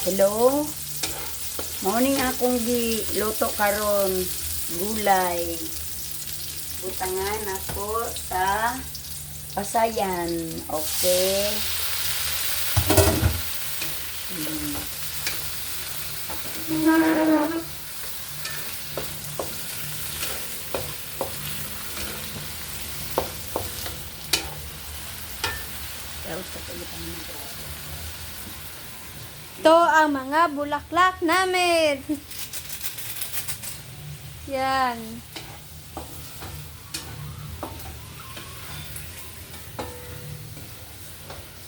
Hello? Morning akong gi luto karon gulay. Butangan ako sa pasayan. Okay. Hmm. Tapos kapalitan mo na. Ito ang mga bulaklak namin. Yan.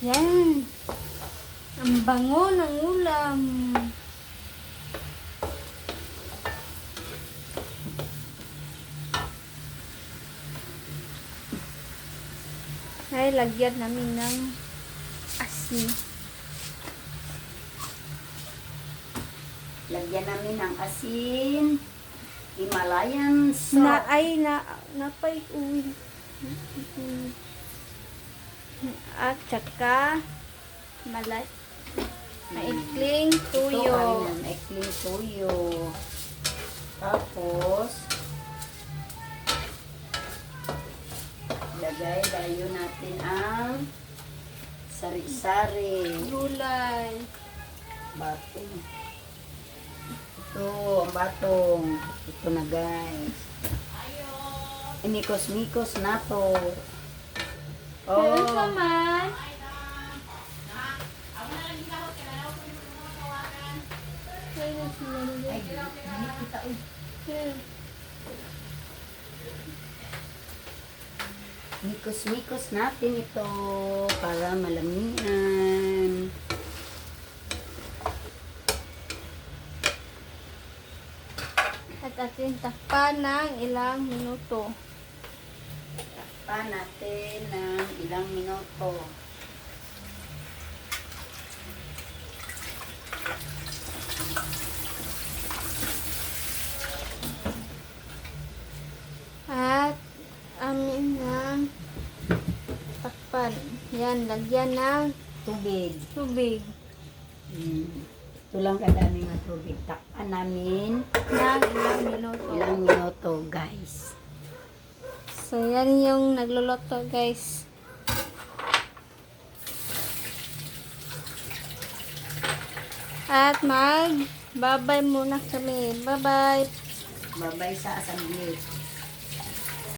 Yan. Ang bango ng ulam. Ay, lagyan namin ng asin. Lagyan namin ng asin, Himalayan salt. Na, ay, na, napay uwi. At saka, malay, maikling Ito ay tuyo. ng maikling tuyo. Tapos, lagay tayo natin ang sari-sari. Gulay. Batong. Batong. Ito na guys. Inikos-mikos na to. Oh, naman. ay, hindi kita uy. Mikos-mikos natin ito para malamian. At atin takpan ng ilang minuto. Pa natin ng ilang minuto. At amin ng takpan. Yan, lagyan ng Tubig. tubig. Hmm. Ito lang kadami nga tubig. Takpan namin ng ilang minuto. ilang minuto guys. So, yan yung nagluluto, guys. At mag babay muna kami. Bye-bye. Babay sa assembly.